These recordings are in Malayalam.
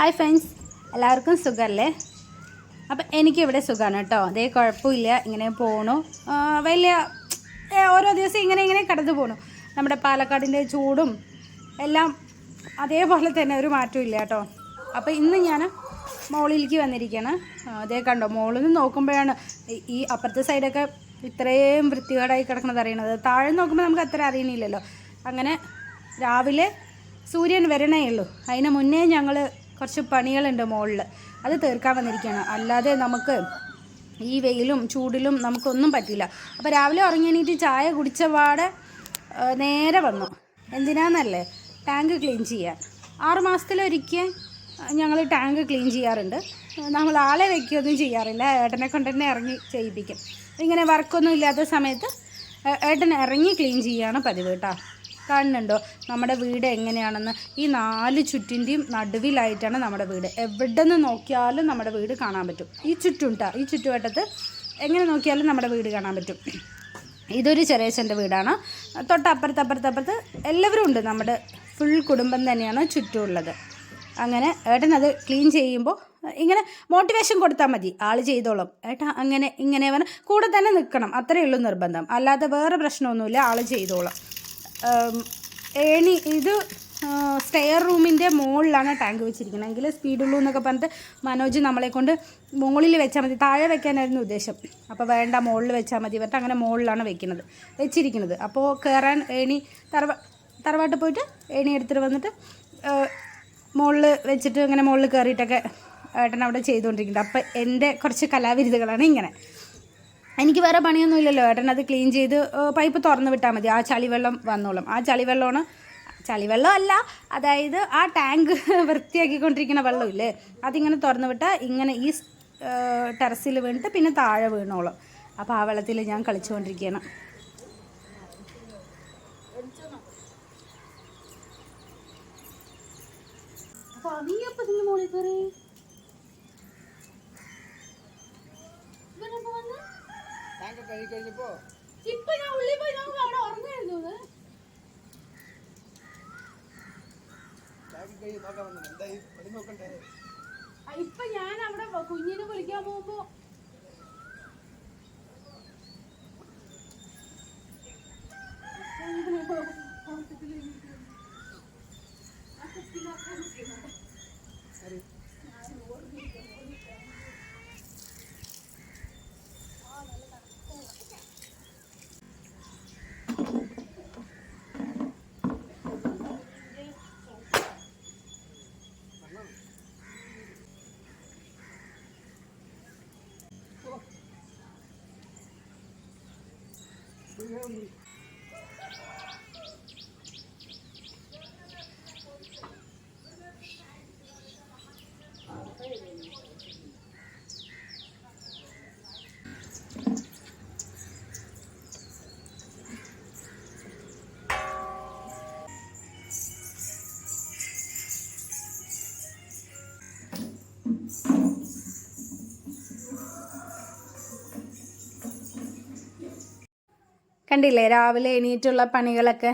ഹായ് ഫ്രണ്ട്സ് എല്ലാവർക്കും സുഖമല്ലേ അപ്പം എനിക്കിവിടെ സുഖമാണ് കേട്ടോ. അതേ കുഴപ്പമില്ല. ഇങ്ങനെ പോണു. വലിയ ഓരോ ദിവസം ഇങ്ങനെ ഇങ്ങനെ കടന്നു പോണു. നമ്മുടെ പാലക്കാടിന്റെ ചൂടും എല്ലാം അതേപോലെ തന്നെ ഒരു മാറ്റവും ഇല്ല കേട്ടോ. അപ്പോൾ ഇന്ന് ഞാൻ മോളിലേക്ക് വന്നിരിക്കുകയാണ് അതേ കണ്ടോ മോളിൽ നിന്ന് നോക്കുമ്പോഴാണ് ഈ അപ്പുറത്തെ സൈഡൊക്കെ ഇത്രയും വൃത്തികേടായി കിടക്കുന്നത് അറിയണത്. താഴെ നോക്കുമ്പോൾ നമുക്ക് അത്ര അറിയണില്ലല്ലോ. അങ്ങനെ രാവിലെ സൂര്യൻ വരണേ ഉള്ളൂ. അതിന് മുന്നേ ഞങ്ങൾ കുറച്ച് പണികളുണ്ട് മുകളിൽ അത് തീർക്കാൻ വന്നിരിക്കുകയാണ്. അല്ലാതെ നമുക്ക് ഈ വെയിലും ചൂടിലും നമുക്കൊന്നും പറ്റില്ല അപ്പോൾ രാവിലെ ഉറങ്ങി എണീറ്റ് ചായ കുടിച്ച പാടെ നേരെ വന്നു. എന്തിനാന്നല്ലേ? ടാങ്ക് ക്ലീൻ ചെയ്യാൻ. ആറ് മാസത്തിലൊരിക്കൽ ഞങ്ങൾ ടാങ്ക് ക്ലീൻ ചെയ്യാറുണ്ട്. നമ്മൾ ആളെ വയ്ക്കുകയൊന്നും ചെയ്യാറില്ല. ഏട്ടനെ കൊണ്ട് തന്നെ ഇറങ്ങി ചെയ്യിപ്പിക്കും. ഇങ്ങനെ വർക്കൊന്നും ഇല്ലാത്ത സമയത്ത് ഏട്ടൻ ഇറങ്ങി ക്ലീൻ ചെയ്യുകയാണ് പതിവ് കേട്ടോ. കാണുന്നുണ്ടോ നമ്മുടെ വീട് എങ്ങനെയാണെന്ന് ഈ നാല് ചുറ്റിന്റെയും നടുവിലായിട്ടാണ് നമ്മുടെ വീട്. എവിടെ നിന്ന് നോക്കിയാലും നമ്മുടെ വീട് കാണാൻ പറ്റും. ഈ ചുറ്റും ഈ ചുറ്റുവട്ടത്ത് എങ്ങനെ നോക്കിയാലും നമ്മുടെ വീട് കാണാൻ പറ്റും. ഇതൊരു ചെറിയച്ഛന്റെ വീടാണ്. തൊട്ടപ്പുറത്ത് അപ്പുറത്ത് അപ്പുറത്ത് എല്ലാവരും ഉണ്ട്. നമ്മുടെ ഫുൾ കുടുംബം തന്നെയാണ് ചുറ്റുമുള്ളത്. അങ്ങനെ ഏട്ടൻ അത് ക്ലീൻ ചെയ്യുമ്പോൾ ഇങ്ങനെ മോട്ടിവേഷൻ കൊടുത്താൽ മതി. ആൾ ചെയ്തോളും. ഏട്ടാ അങ്ങനെ ഇങ്ങനെ പറഞ്ഞാൽ കൂടെ തന്നെ നിൽക്കണം അത്രയേ ഉള്ളൂ നിർബന്ധം. അല്ലാതെ വേറെ പ്രശ്നമൊന്നുമില്ല. ആൾ ചെയ്തോളും. ഏണി ഇത് സ്റ്റെയർ റൂമിന്റെ മുകളിലാണ് ടാങ്ക് വെച്ചിരിക്കുന്നത്. എങ്കിൽ സ്പീഡുള്ളൂ എന്നൊക്കെ പറഞ്ഞിട്ട് മനോജ് നമ്മളെ കൊണ്ട് മുകളിൽ വെച്ചാൽ മതി. താഴെ വെക്കാനായിരുന്നു ഉദ്ദേശം. അപ്പോൾ വേണ്ട മുകളിൽ വെച്ചാൽ മതി പറഞ്ഞിട്ട് അങ്ങനെ മുകളിലാണ് വെക്കുന്നത്. വെച്ചിരിക്കുന്നത്. അപ്പോൾ കയറാൻ ഏണി തറവ തറവാട്ട് പോയിട്ട് ഏണി എടുത്തിട്ട് വന്നിട്ട് മുകളിൽ വെച്ചിട്ട് ഇങ്ങനെ മുകളിൽ കയറിയിട്ടൊക്കെ ഏട്ടൻ അവിടെ ചെയ്തുകൊണ്ടിരിക്കുന്നുണ്ട്. അപ്പോൾ എന്റെ കുറച്ച് കലാവിരുതുകളാണ് ഇങ്ങനെ. എനിക്ക് വേറെ പണിയൊന്നും ഇല്ലല്ലോ ഏട്ടൻ അത് ക്ലീൻ ചെയ്ത് പൈപ്പ് തുറന്ന് വിട്ടാൽ മതി. ആ ചളിവെള്ളം വന്നോളും. ആ ചളിവെള്ളമാണ് ചളിവെള്ളം അല്ല അതായത് ആ ടാങ്ക് വൃത്തിയാക്കിക്കൊണ്ടിരിക്കുന്ന വെള്ളമില്ലേ? അതിങ്ങനെ തുറന്നു വിട്ടാൽ ഇങ്ങനെ ഈ ടെറസിൽ വീണിട്ട് പിന്നെ താഴെ വീണോളും. അപ്പോൾ ആ വെള്ളത്തിൽ ഞാൻ കളിച്ചുകൊണ്ടിരിക്കുകയാണ്. അപ്പോൾ നീ അപ്പം ഇതിന് മുകളിൽ കയറി ഇവനെപ്പോ വന്ന് ടാങ്ക് കഴുകി കഴിഞ്ഞപ്പോ ഇപ്പൊ ഞാൻ ഉള്ളിൽ പോയി നോക്കുമ്പോ അവിടെ ഉറങ്ങായിരുന്നു. ടാങ്ക് കഴുകി നോക്കാൻ വന്നത് എന്തായി? പണി നോക്കണ്ടേ? ഇപ്പൊ ഞാൻ അവിടെ കുഞ്ഞിനെ വിളിക്കാൻ പോകുമ്പോ Obrigado. കണ്ടില്ലേ രാവിലെ എണീറ്റുള്ള പണികളൊക്കെ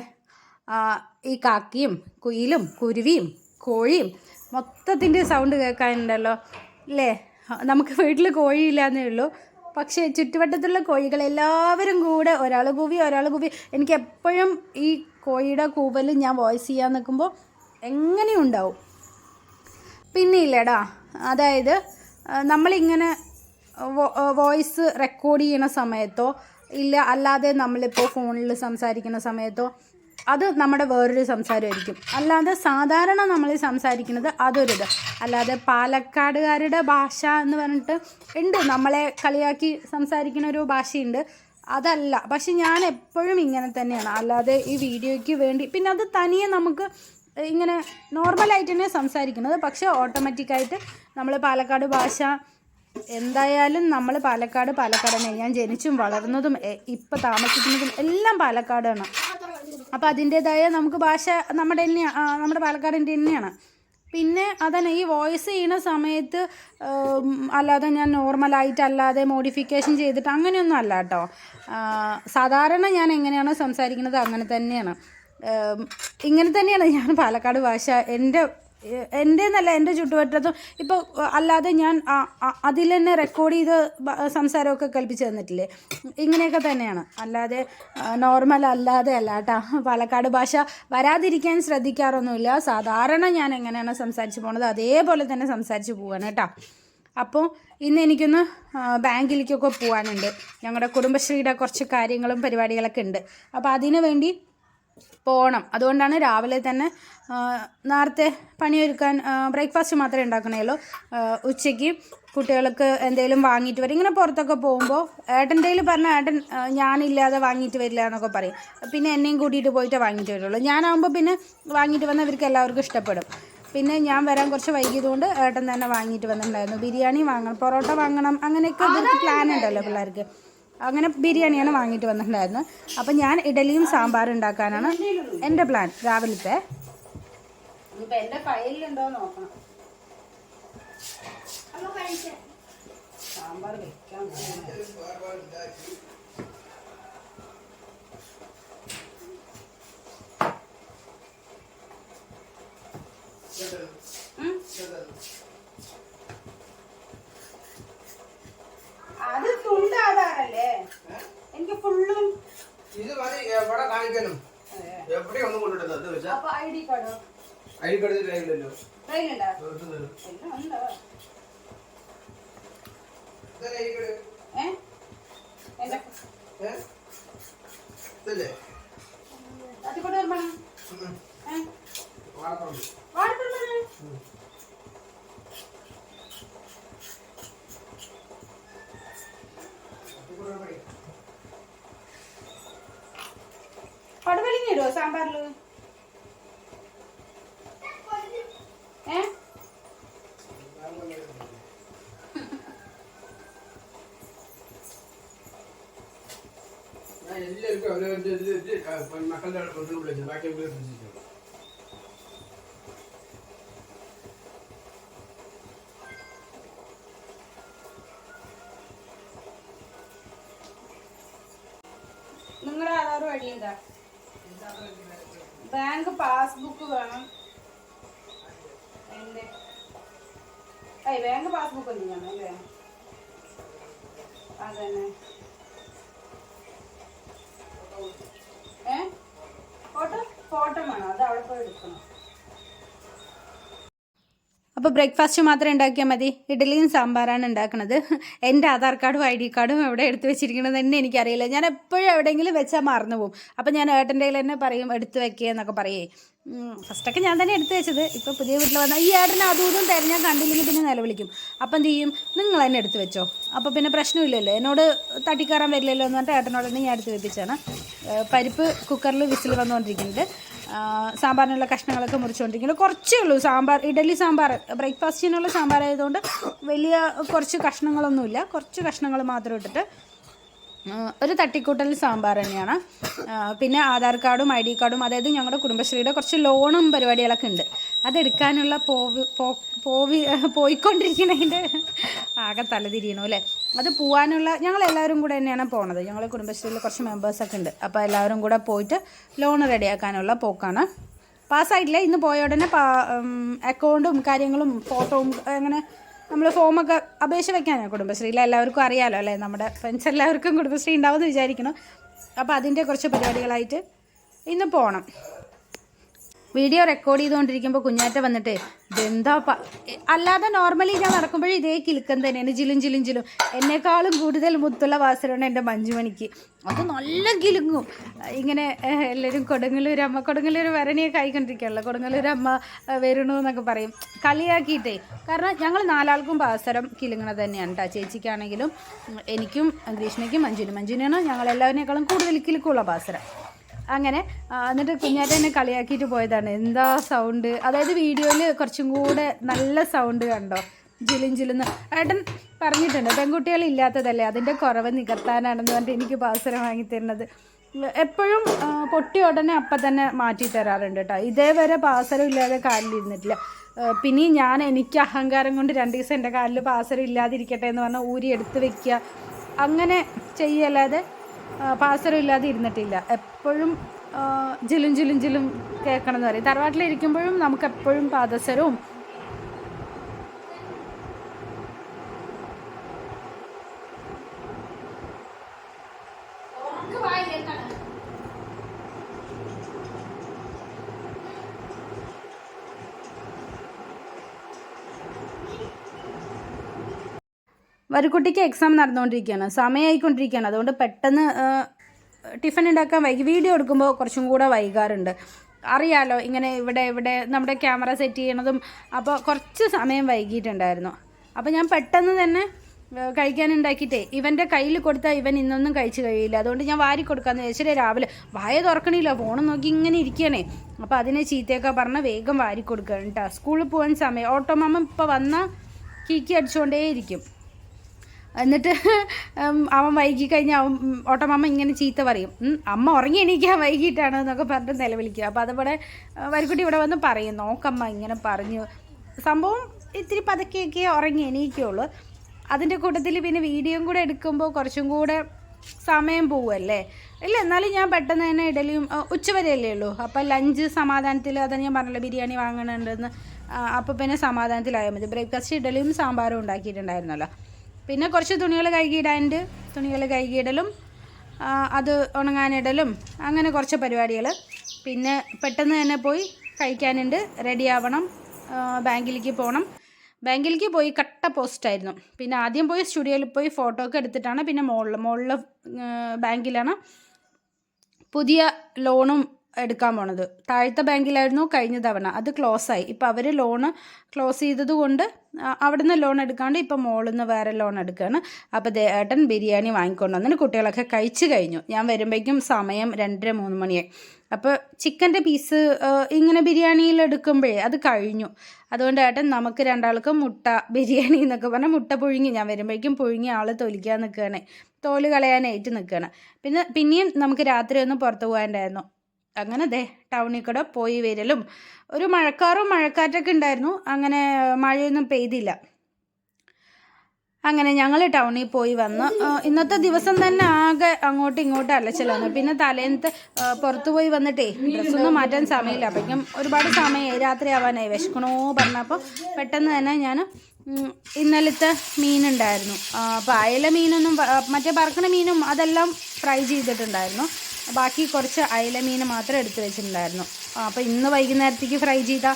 ഈ കാക്കിയും കുയിലും കുരുവിയും കോഴിയും മൊത്തത്തിന്റെ സൗണ്ട് കേൾക്കാനുണ്ടല്ലോ അല്ലേ? നമുക്ക് വീട്ടിൽ കോഴിയില്ലാന്നേ ഉള്ളൂ. പക്ഷേ ചുറ്റുവട്ടത്തുള്ള കോഴികൾ എല്ലാവരും കൂടെ ഒരാൾ കൂവി ഒരാൾ കൂവി. എനിക്ക് എപ്പോഴും ഈ കോഴിയുടെ കൂവൽ ഞാൻ വോയിസ് ചെയ്യാൻ നിൽക്കുമ്പോൾ എങ്ങനെയും ഉണ്ടാവും. പിന്നെ ഇല്ലേടാ അതായത് നമ്മളിങ്ങനെ വോയിസ് റെക്കോർഡ് ചെയ്യണ സമയത്തോ ഇല്ല അല്ലാതെ നമ്മളിപ്പോൾ ഫോണിൽ സംസാരിക്കുന്ന സമയത്തോ അത് നമ്മുടെ വേറൊരു സംസാരമായിരിക്കും. അല്ലാതെ സാധാരണ നമ്മൾ സംസാരിക്കുന്നത് അതൊരിത്. അല്ലാതെ പാലക്കാടുകാരുടെ ഭാഷ എന്ന് പറഞ്ഞിട്ട് ഉണ്ട്. നമ്മളെ കളിയാക്കി സംസാരിക്കുന്ന ഒരു ഭാഷയുണ്ട്. അതല്ല. പക്ഷെ ഞാൻ എപ്പോഴും ഇങ്ങനെ തന്നെയാണ്. അല്ലാതെ ഈ വീഡിയോയ്ക്ക് വേണ്ടി പിന്നെ അത് തനിയെ നമുക്ക് ഇങ്ങനെ നോർമലായിട്ട് തന്നെ സംസാരിക്കുന്നത്. പക്ഷേ ഓട്ടോമാറ്റിക്കായിട്ട് നമ്മൾ പാലക്കാട് ഭാഷ എന്തായാലും നമ്മൾ പാലക്കാട് പാലക്കാട് തന്നെ ഞാൻ ജനിച്ചും വളർന്നതും ഇപ്പം താമസിക്കുന്നതും എല്ലാം പാലക്കാടാണ്. അപ്പോൾ അതിന്റേതായ നമുക്ക് ഭാഷ നമ്മുടെ തന്നെയാണ് നമ്മുടെ പാലക്കാടിന്റെ തന്നെയാണ്. പിന്നെ അതന്നെ ഈ വോയിസ് ചെയ്യുന്ന സമയത്ത് അല്ലാതെ ഞാൻ നോർമലായിട്ട് അല്ലാതെ മോഡിഫിക്കേഷൻ ചെയ്തിട്ട് അങ്ങനെയൊന്നും അല്ല കേട്ടോ സാധാരണ ഞാൻ എങ്ങനെയാണ് സംസാരിക്കുന്നത് അങ്ങനെ തന്നെയാണ്. ഇങ്ങനെ തന്നെയാണ് ഞാൻ പാലക്കാട് ഭാഷ എന്റെ എന്റെ എന്നല്ല എന്റെ ചുറ്റുവട്ടത്തും ഇപ്പോൾ അല്ലാതെ ഞാൻ അതിൽ തന്നെ റെക്കോർഡ് ചെയ്ത് സംസാരമൊക്കെ കൽപ്പിച്ച് തന്നിട്ടില്ലേ? ഇങ്ങനെയൊക്കെ തന്നെയാണ്. അല്ലാതെ നോർമൽ അല്ലാതെ അല്ല കേട്ടോ. പാലക്കാട് ഭാഷ വരാതിരിക്കാൻ ശ്രദ്ധിക്കാറൊന്നുമില്ല. സാധാരണ ഞാൻ എങ്ങനെയാണ് സംസാരിച്ച് പോണത്? അതേപോലെ തന്നെ സംസാരിച്ച് പോവാണ് കേട്ടോ. അപ്പോൾ ഇന്ന് എനിക്കൊന്ന് ബാങ്കിലേക്കൊക്കെ പോകാനുണ്ട് ഞങ്ങളുടെ കുടുംബശ്രീയുടെ കുറച്ച് കാര്യങ്ങളും പരിപാടികളൊക്കെ ഉണ്ട്. അപ്പോൾ അതിനു വേണ്ടി പോകണം അതുകൊണ്ടാണ് രാവിലെ തന്നെ നേരത്തെ പണിയൊരുക്കാൻ ബ്രേക്ക്ഫാസ്റ്റ് മാത്രമേ ഉണ്ടാക്കണേയുള്ളൂ. ഉച്ചയ്ക്ക് കുട്ടികൾക്ക് എന്തെങ്കിലും വാങ്ങിയിട്ട് വരും. ഇങ്ങനെ പുറത്തൊക്കെ പോകുമ്പോൾ ഏട്ടന്റെ പറഞ്ഞാൽ ഏട്ടൻ ഞാനില്ലാതെ വാങ്ങിയിട്ട് വരില്ല എന്നൊക്കെ പറയും. പിന്നെ എന്നെയും കൂട്ടിയിട്ട് പോയിട്ട് വാങ്ങിയിട്ട് വരുള്ളൂ. ഞാനാകുമ്പോൾ പിന്നെ വാങ്ങിയിട്ട് വന്നാൽ ഇവർക്ക് എല്ലാവർക്കും ഇഷ്ടപ്പെടും. പിന്നെ ഞാൻ വരാൻ കുറച്ച് വൈകിയതുകൊണ്ട് ഏട്ടൻ തന്നെ വാങ്ങിയിട്ട് വന്നിട്ടുണ്ടായിരുന്നു. ബിരിയാണി വാങ്ങണം പൊറോട്ട വാങ്ങണം അങ്ങനെയൊക്കെ പ്ലാൻ ഉണ്ടല്ലോ പിള്ളേർക്ക്. അങ്ങനെ ബിരിയാണിയാണ് വാങ്ങിയിട്ട് വന്നിട്ടുണ്ടായിരുന്നത്. അപ്പം ഞാൻ ഇഡലിയും സാമ്പാറും ഉണ്ടാക്കാനാണ് എന്റെ പ്ലാൻ രാവിലത്തെ ഇപ്പം എന്റെ ഫയലിലുണ്ടോ നോക്കണം. സാമ്പാർ വെക്കാൻ അത് തുണ്ടാവാറല്ലേ എനിക്ക് ഫുള്ളും ഇത് മതി എവിടെ കാണിക്കാനും? എവിടെ ഒന്നും കൊണ്ടിട്ടത് അത് വെച്ചാ? അപ്പൊ ഐ ഡി കാർഡോ? ഐ ഡി കാർഡ് കയ്യിലല്ലോ കയ്യിലുണ്ടോ വെറുതെ തരും. എല്ലാം ഉണ്ടോ ഇതല്ലേ ഐ ഡി കാർഡ്? ഏ എന്റെ ഏ? ഇതല്ലേ? അതിക്കൂടെ ഒരു പണം ഉം. ഏ വാഴപ്പഴം. വാഴപ്പഴം ഉം. അതിക്കൂടെ ഒരു പടി. പടുവലിങ്ങ ഇടുവോ സാമ്പാറിൽ ഏ ഞാൻ നിങ്ങളുടെ ആധാർ വഴി എന്താ? ബാങ്ക് പാസ്ബുക്ക് വേണം. ഏയ് ബാങ്ക് പാസ്ബുക്ക് ഒന്നും വേണം അല്ലേ? അതന്നെ. അത് അവിടെ അപ്പോൾ ബ്രേക്ക്ഫാസ്റ്റ് മാത്രം ഉണ്ടാക്കിയാൽ മതി. ഇഡലിയും സാമ്പാറാണ് ഉണ്ടാക്കുന്നത് എന്റെ ആധാർ കാർഡും ഐ ഡി കാർഡും എവിടെ എടുത്ത് വെച്ചിരിക്കണത് തന്നെ എനിക്കറിയില്ല. ഞാൻ എപ്പോഴും എവിടെയെങ്കിലും വെച്ചാൽ മറന്നു പോകും. അപ്പോൾ ഞാൻ ഏട്ടന്റെ കയ്യിൽ തന്നെ പറയും എടുത്ത് വെക്കുക എന്നൊക്കെ പറയേ. ഫസ്റ്റൊക്കെ ഞാൻ തന്നെ എടുത്തു വെച്ചത്. ഇപ്പോൾ പുതിയ വീട്ടിൽ വന്നാൽ ഈ ഏട്ടന് അതും ഇതും തിരഞ്ഞാൽ കണ്ടില്ലെങ്കിൽ പിന്നെ നിലവിളിക്കും. അപ്പം എന്ത് ചെയ്യും? നിങ്ങൾ തന്നെ എടുത്തു വെച്ചോ. അപ്പോൾ പിന്നെ പ്രശ്നമില്ലല്ലോ. എന്നോട് തട്ടിക്കയറാൻ വരില്ലല്ലോ എന്ന് പറഞ്ഞിട്ട് ഏട്ടനോട് തന്നെ ഞാൻ എടുത്ത് വെപ്പിച്ചാണ് പരിപ്പ് കുക്കറിൽ വിസിൽ വന്നുകൊണ്ടിരിക്കുന്നുണ്ട്. സാമ്പാറിനുള്ള കഷ്ണങ്ങളൊക്കെ മുറിച്ചുകൊണ്ടിരിക്കുന്നത് കുറച്ചേ ഉള്ളൂ. സാമ്പാർ ഇഡലി സാമ്പാർ ബ്രേക്ക്ഫാസ്റ്റിനുള്ള സാമ്പാർ ആയതുകൊണ്ട് വലിയ കുറച്ച് കഷ്ണങ്ങളൊന്നുമില്ല. കുറച്ച് കഷ്ണങ്ങൾ മാത്രം ഇട്ടിട്ട് ഒരു തട്ടിക്കൂട്ടൽ സാമ്പാർ തന്നെയാണ്. പിന്നെ ആധാർ കാർഡും ഐ ഡി കാർഡും അതായത് ഞങ്ങളുടെ കുടുംബശ്രീയുടെ കുറച്ച് ലോണും പരിപാടികളൊക്കെ ഉണ്ട്. അതെടുക്കാനുള്ള പോവി പോവി പോയിക്കൊണ്ടിരിക്കുന്നതിന്റെ ആകെ തലതിരിയണു അല്ലേ? അത് പോകാനുള്ള ഞങ്ങൾ എല്ലാവരും കൂടെ തന്നെയാണ് പോണത്. ഞങ്ങൾ കുടുംബശ്രീയിൽ കുറച്ച് മെമ്പേഴ്സൊക്കെ ഉണ്ട്. അപ്പോൾ എല്ലാവരും കൂടെ പോയിട്ട് ലോൺ റെഡിയാക്കാനുള്ള പോക്കാണ്. പാസ്സായിട്ടില്ല. ഇന്ന് പോയ ഉടനെ അക്കൗണ്ടും കാര്യങ്ങളും ഫോട്ടോവും അങ്ങനെ നമ്മൾ ഫോമൊക്കെ അപേക്ഷ വെക്കാനാണ് കുടുംബശ്രീയിൽ എല്ലാവർക്കും അറിയാമല്ലോ അല്ലേ? നമ്മുടെ ഫ്രണ്ട്സ് എല്ലാവർക്കും കുടുംബശ്രീ ഉണ്ടാവുമെന്ന് വിചാരിക്കണം അപ്പോൾ അതിന്റെ കുറച്ച് പരിപാടികളായിട്ട് ഇന്ന് പോകണം വീഡിയോ റെക്കോർഡ് ചെയ്തുകൊണ്ടിരിക്കുമ്പോൾ കുഞ്ഞാറ്റ വന്നിട്ട് ഇതെന്താ അല്ലാതെ നോർമലി ഞാൻ നടക്കുമ്പോഴേ ഇതേ കിലുക്കം തന്നെയാണ് ജിലും ജിലും ജിലും. എന്നെക്കാളും കൂടുതൽ മുത്തുള്ള വാസരമാണ് എന്റെ മഞ്ജുമണിക്ക്. അത് നല്ല കിലുങ്ങും. ഇങ്ങനെ എല്ലാവരും കൊടുങ്ങല്ലൂർ അമ്മ കൊടുങ്ങല്ലൂർ വരണിയൊക്കെ ആയിക്കൊണ്ടിരിക്കുകയല്ലോ കൊടുങ്ങല്ലൂർ അമ്മ വരണു എന്നൊക്കെ പറയും. കളിയാക്കിയിട്ടേ. കാരണം ഞങ്ങൾ നാലാൾക്കും പാസരം കിലുങ്ങണത് തന്നെയാണ് കേട്ടോ ചേച്ചിക്കാണെങ്കിലും എനിക്കും ഗ്രീഷ്മയ്ക്കും മഞ്ജുനും മഞ്ജുനാണ് ഞങ്ങളെല്ലാവരേക്കാളും കൂടുതൽ കിലുക്കുള്ള പാസരം. അങ്ങനെ എന്നിട്ട് കുഞ്ഞാറ്റ എന്നെ കളിയാക്കിയിട്ട് പോയതാണ്. എന്താ സൗണ്ട് അതായത് വീഡിയോയിൽ കുറച്ചും കൂടെ നല്ല സൗണ്ട് കണ്ടോ? ജിലും ജിലുന്ന്. ഏട്ടൻ പറഞ്ഞിട്ടുണ്ട് പെൺകുട്ടികൾ ഇല്ലാത്തതല്ലേ? അതിന്റെ കുറവ് നികത്താനാണെന്ന് പറഞ്ഞിട്ട് എനിക്ക് പാസരം വാങ്ങി തരുന്നത്. എപ്പോഴും പൊട്ടി ഉടനെ അപ്പം തന്നെ മാറ്റി തരാറുണ്ട് കേട്ടോ ഇതേവരെ പാസരം ഇല്ലാതെ കാലിലിരുന്നിട്ടില്ല പിന്നെ ഞാൻ എനിക്ക് അഹങ്കാരം കൊണ്ട് രണ്ട് ദിവസം എന്റെ കാലിൽ പാസരം ഇല്ലാതിരിക്കട്ടെ എന്ന് പറഞ്ഞാൽ ഊരി എടുത്ത് വെക്കുക. അങ്ങനെ ചെയ്യല്ലാതെ പാസരം ഇല്ലാതെ ഇരുന്നിട്ടില്ല. എപ്പോഴും ജിലും ജിലും ജിലും കേൾക്കണം എന്ന് പറയും. തറവാട്ടിലിരിക്കുമ്പോഴും നമുക്ക് എപ്പോഴും പാദസരവും വരുക്കുട്ടിക്ക് എക്സാം നടന്നുകൊണ്ടിരിക്കുകയാണ്. സമയമായിക്കൊണ്ടിരിക്കുകയാണ് അതുകൊണ്ട് പെട്ടെന്ന് ടിഫിൻ ഉണ്ടാക്കാൻ വൈകി വീഡിയോ എടുക്കുമ്പോൾ കുറച്ചും കൂടെ വൈകാറുണ്ട്. അറിയാലോ ഇങ്ങനെ ഇവിടെ ഇവിടെ നമ്മുടെ ക്യാമറ സെറ്റ് ചെയ്യണതും അപ്പോൾ കുറച്ച് സമയം വൈകിയിട്ടുണ്ടായിരുന്നു. അപ്പോൾ ഞാൻ പെട്ടെന്ന് തന്നെ കഴിക്കാനുണ്ടാക്കിയിട്ടേ ഇവന്റെ കയ്യിൽ കൊടുത്താൽ ഇവൻ ഇന്നൊന്നും കഴിച്ച് കഴിയില്ല. അതുകൊണ്ട് ഞാൻ വാരി കൊടുക്കാമെന്ന് വിചാരിച്ചിട്ട് രാവിലെ വായ തുറക്കണില്ല ഫോൺ നോക്കി ഇങ്ങനെ ഇരിക്കണേ അപ്പോൾ അതിനെ ചീത്തയൊക്കെ പറഞ്ഞ് വേഗം വാരി കൊടുക്കുകയാണ് കേട്ടോ സ്കൂളിൽ പോകാൻ സമയം ഓട്ടോമാമ ഇപ്പോൾ വന്നാൽ കീക്കി അടിച്ചുകൊണ്ടേയിരിക്കും എന്നിട്ട് അവൻ വൈകി കഴിഞ്ഞാൽ അവൻ ഓട്ടമാമ ഇങ്ങനെ ചീത്ത പറയും. അമ്മ ഉറങ്ങി എണീക്കാൻ വൈകിട്ടാണ് എന്നൊക്കെ പറഞ്ഞിട്ട് നിലവിളിക്കുക. അപ്പോൾ അതവിടെ വരിക്കുട്ടി ഇവിടെ വന്ന് പറയും. നോക്കമ്മ ഇങ്ങനെ പറഞ്ഞു. സംഭവം ഇത്തിരി പതുക്കെയൊക്കെ ഉറങ്ങി എണീക്കുള്ളൂ. അതിന്റെ കൂട്ടത്തിൽ പിന്നെ വീഡിയോയും കൂടെ എടുക്കുമ്പോൾ കുറച്ചും കൂടെ സമയം പോവുമല്ലേ ഇല്ല എന്നാലും ഞാൻ പെട്ടെന്ന് തന്നെ ഇഡലിയും ഉച്ചവരെയല്ലേ ഉള്ളൂ. അപ്പം ലഞ്ച് സമാധാനത്തിൽ അതാണ് ഞാൻ പറഞ്ഞല്ലോ ബിരിയാണി വാങ്ങണുണ്ടെന്ന്. അപ്പോൾ പിന്നെ സമാധാനത്തിലായാൽ മതി. ബ്രേക്ക്ഫാസ്റ്റ് ഇഡലിയും സാമ്പാറും ഉണ്ടാക്കിയിട്ടുണ്ടായിരുന്നല്ലോ. പിന്നെ കുറച്ച് തുണികൾ കൈകിയിടാനുണ്ട് തുണികൾ കഴുകിയിടലും അത് ഉണങ്ങാനിടലും അങ്ങനെ കുറച്ച് പരിപാടികൾ പിന്നെ പെട്ടെന്ന് തന്നെ പോയി കഴിക്കാനുണ്ട്. റെഡിയാവണം ബാങ്കിലേക്ക് പോകണം ബാങ്കിലേക്ക് പോയി കട്ട പോസ്റ്റായിരുന്നു പിന്നെ ആദ്യം പോയി സ്റ്റുഡിയോയിൽ പോയി ഫോട്ടോ ഒക്കെ എടുത്തിട്ടാണ് പിന്നെ മുകളിൽ മുകളിൽ ബാങ്കിലാണ്. പുതിയ ലോണും എടുക്കാൻ പോണത്. താഴത്തെ ബാങ്കിലായിരുന്നു കഴിഞ്ഞ തവണ. അത് ക്ലോസ് ആയി. ഇപ്പോൾ അവർ ലോണ് ക്ലോസ് ചെയ്തത് കൊണ്ട് അവിടെ നിന്ന് ലോൺ എടുക്കാണ്ട് ഇപ്പോൾ മോളിൽ നിന്ന് വേറെ ലോൺ എടുക്കുകയാണ് അപ്പോൾ ഏട്ടൻ ബിരിയാണി വാങ്ങിക്കൊണ്ട് വന്നിട്ട് കുട്ടികളൊക്കെ കഴിച്ചു കഴിഞ്ഞു. ഞാൻ വരുമ്പോഴേക്കും സമയം രണ്ടര മൂന്ന് മണിയായി. അപ്പോൾ ചിക്കന്റെ പീസ് ഇങ്ങനെ ബിരിയാണിയിൽ എടുക്കുമ്പോഴേ അത് കഴിഞ്ഞു. അതുകൊണ്ട് ഏട്ടൻ നമുക്ക് രണ്ടാൾക്കും മുട്ട ബിരിയാണി എന്നൊക്കെ പറഞ്ഞാൽ മുട്ട പുഴുങ്ങി. ഞാൻ വരുമ്പോഴേക്കും പുഴുങ്ങി ആൾ തൊലിക്കാൻ നിൽക്കുകയാണ് തോൽ കളയാനായിട്ട് നിൽക്കുകയാണ് പിന്നെ പിന്നെയും നമുക്ക് രാത്രി ഒന്ന് പുറത്ത് പോകാനുണ്ടായിരുന്നു. അങ്ങനെ ദേ ടൗണിൽ കൂടെ പോയി വരലും. ഒരു മഴക്കാറും മഴക്കാറ്റൊക്കെ ഉണ്ടായിരുന്നു. അങ്ങനെ മഴയൊന്നും പെയ്തില്ല. അങ്ങനെ ഞങ്ങൾ ടൗണിൽ പോയി വന്ന്. ഇന്നത്തെ ദിവസം തന്നെ ആകെ അങ്ങോട്ടും ഇങ്ങോട്ടും അലച്ചിലാണ് പിന്നെ തലേന്ന് പുറത്തു പോയി വന്നിട്ടേ ഡ്രസ്സൊന്നും മാറ്റാൻ സമയമില്ല. അപ്പം ഒരുപാട് സമയമായി രാത്രി ആവാനായി വിശക്കണോ പറഞ്ഞപ്പോൾ പെട്ടെന്ന് തന്നെ ഞാൻ ഇന്നലത്തെ മീനുണ്ടായിരുന്നു. അയല മീനൊന്നും മറ്റേ പറക്കണ മീനും അതെല്ലാം ഫ്രൈ ചെയ്തിട്ടുണ്ടായിരുന്നു. ബാക്കി കുറച്ച് അയല മീൻ മാത്രം എടുത്തു വെച്ചിട്ടുണ്ടായിരുന്നു. അപ്പോൾ ഇന്ന് വൈകുന്നേരത്തേക്ക് ഫ്രൈ ചെയ്ത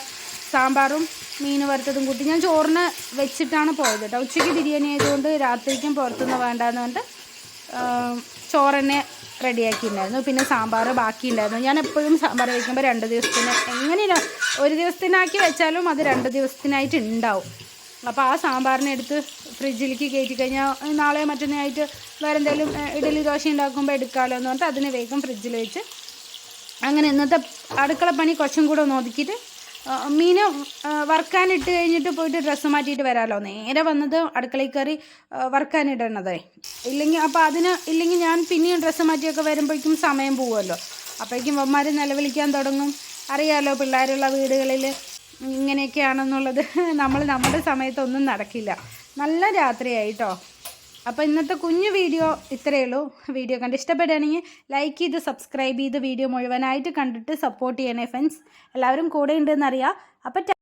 സാമ്പാറും മീൻ വറുത്തതും കൂട്ടി ഞാൻ ചോറിന് വെച്ചിട്ടാണ് പോയത് കേട്ടോ. ഉച്ചയ്ക്ക് ബിരിയാണി ആയതുകൊണ്ട് രാത്രിക്കും പുറത്തുനിന്ന് വേണ്ടാന്ന് പറഞ്ഞിട്ട് ആം, ചോറന്നെ റെഡിയാക്കിയിട്ടുണ്ടായിരുന്നു. പിന്നെ സാമ്പാർ ബാക്കിയുണ്ടായിരുന്നു. ഞാൻ എപ്പോഴും സാമ്പാർ വയ്ക്കുമ്പോൾ രണ്ട് ദിവസത്തിന് എങ്ങനെയാണ് ഒരു ദിവസത്തിനാക്കി വെച്ചാലും അത് രണ്ട് ദിവസത്തിനായിട്ട് ഉണ്ടാവും. അപ്പോൾ ആ സാമ്പാറിനെ എടുത്ത് ഫ്രിഡ്ജിലേക്ക് കയറ്റി കഴിഞ്ഞാൽ നാളെ മറ്റന്നായിട്ട് വേറെ എന്തെങ്കിലും ഇഡലി ദോശ ഉണ്ടാക്കുമ്പോൾ എടുക്കാമല്ലോ എന്ന് പറഞ്ഞിട്ട് അതിനെ വേഗം ഫ്രിഡ്ജിൽ വെച്ച് അങ്ങനെ ഇന്നത്തെ അടുക്കള പണി കുറച്ചും കൂടെ ഒന്ന് ഒതുക്കിയിട്ട് മീന് വറുക്കാനിട്ട് കഴിഞ്ഞിട്ട് പോയിട്ട് ഡ്രസ്സ് മാറ്റിയിട്ട് വരാമല്ലോ നേരെ വന്നത് അടുക്കളയിൽ കയറി വറുക്കാനിടണതേ. ഇല്ലെങ്കിൽ അപ്പോൾ അതിന് ഇല്ലെങ്കിൽ ഞാൻ പിന്നെയും ഡ്രസ്സ് മാറ്റിയൊക്കെ വരുമ്പോഴേക്കും സമയം പോവുമല്ലോ. അപ്പോഴേക്കും വന്മാർ നിലവിളിക്കാൻ തുടങ്ങും. അറിയാമല്ലോ പിള്ളേരുള്ള വീടുകളിൽ ഇങ്ങനെയൊക്കെയാണെന്നുള്ളത് നമ്മൾ നമ്മുടെ സമയത്തൊന്നും നടക്കില്ല. നല്ല രാത്രിയായിട്ടോ. അപ്പോൾ ഇന്നത്തെ കുഞ്ഞു വീഡിയോ ഇത്രയേ ഉള്ളൂ. വീഡിയോ കണ്ട് ഇഷ്ടപ്പെടുകയാണെങ്കിൽ ലൈക്ക് ചെയ്ത് സബ്സ്ക്രൈബ് ചെയ്ത് വീഡിയോ മുഴുവനായിട്ട് കണ്ടിട്ട് സപ്പോർട്ട് ചെയ്യണേ ഫ്രണ്ട്സ് എല്ലാവരും കൂടെ ഉണ്ടെന്നറിയാം. അപ്പോൾ